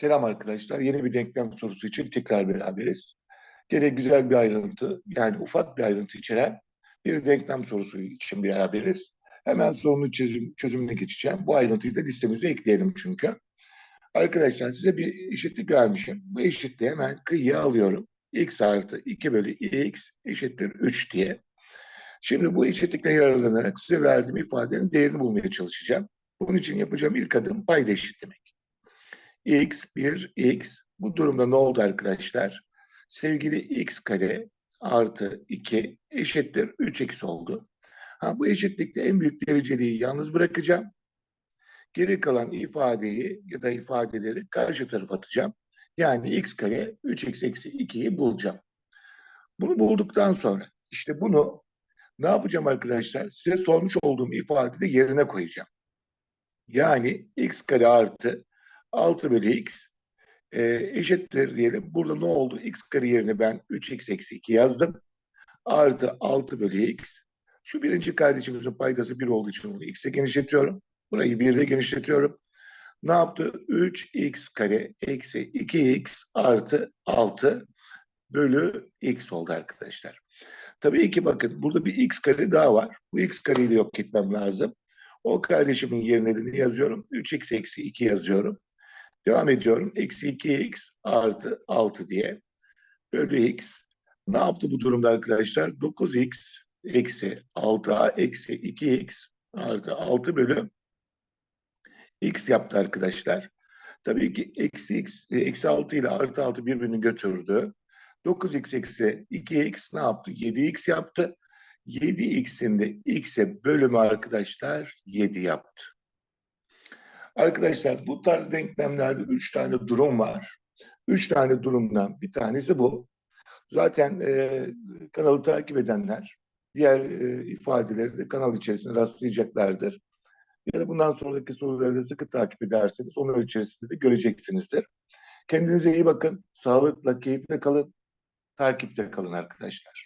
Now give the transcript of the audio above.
Selam arkadaşlar. Yeni bir denklem sorusu için tekrar beraberiz. Gene güzel bir ayrıntı, yani ufak bir ayrıntı içeren bir denklem sorusu için beraberiz. Hemen sorunun çözüm, çözümüne geçeceğim. Bu ayrıntıyı da listemize ekleyelim çünkü. Arkadaşlar size bir eşitlik vermişim. Bu eşitliği hemen kıyıya alıyorum. x artı 2 bölü x eşittir 3 diye. Şimdi bu eşitlikle yararlanarak size verdiğim ifadenin değerini bulmaya çalışacağım. Bunun için yapacağım ilk adım payda eşitlemek x 1 x. Bu durumda ne oldu arkadaşlar? Sevgili x kare artı 2 eşittir 3x oldu. Ha, bu eşitlikte en büyük dereceliği yalnız bırakacağım. Geri kalan ifadeyi ya da ifadeleri karşı tarafa atacağım. Yani x kare 3x eksi 2'yi bulacağım. Bunu bulduktan sonra işte bunu ne yapacağım arkadaşlar? Size sormuş olduğum ifadede yerine koyacağım. Yani x kare artı 6 bölü x e, eşittir diyelim. Burada ne oldu? x kare yerine ben 3x eksi 2 yazdım. Artı 6 bölü x. Şu birinci kardeşimizin paydası 1 olduğu için bunu x'e genişletiyorum. Burayı 1 ile genişletiyorum. Ne yaptı? 3x kare eksi 2x artı 6 bölü x oldu arkadaşlar. Tabii ki bakın burada bir x kare daha var. Bu x kareyi de yok etmem lazım. O kardeşimin yerine de yazıyorum? 3x eksi 2 yazıyorum. Devam ediyorum. Eksi 2x artı 6 diye. Bölü x. Ne yaptı bu durumda arkadaşlar? 9x eksi 6a eksi 2x artı 6 bölü x yaptı arkadaşlar. Tabii ki eksi x, eksi 6 ile artı 6 birbirini götürdü. 9x eksi 2x ne yaptı? 7x yaptı. 7x'in de x'e bölümü arkadaşlar 7 yaptı. Arkadaşlar bu tarz denklemlerde üç tane durum var. Üç tane durumdan bir tanesi bu. Zaten e, kanalı takip edenler diğer e, ifadeleri de kanal içerisinde rastlayacaklardır. Ya da bundan sonraki soruları da sıkı takip ederseniz onlar içerisinde de göreceksinizdir. Kendinize iyi bakın. Sağlıkla, keyifle kalın. Takipte kalın arkadaşlar.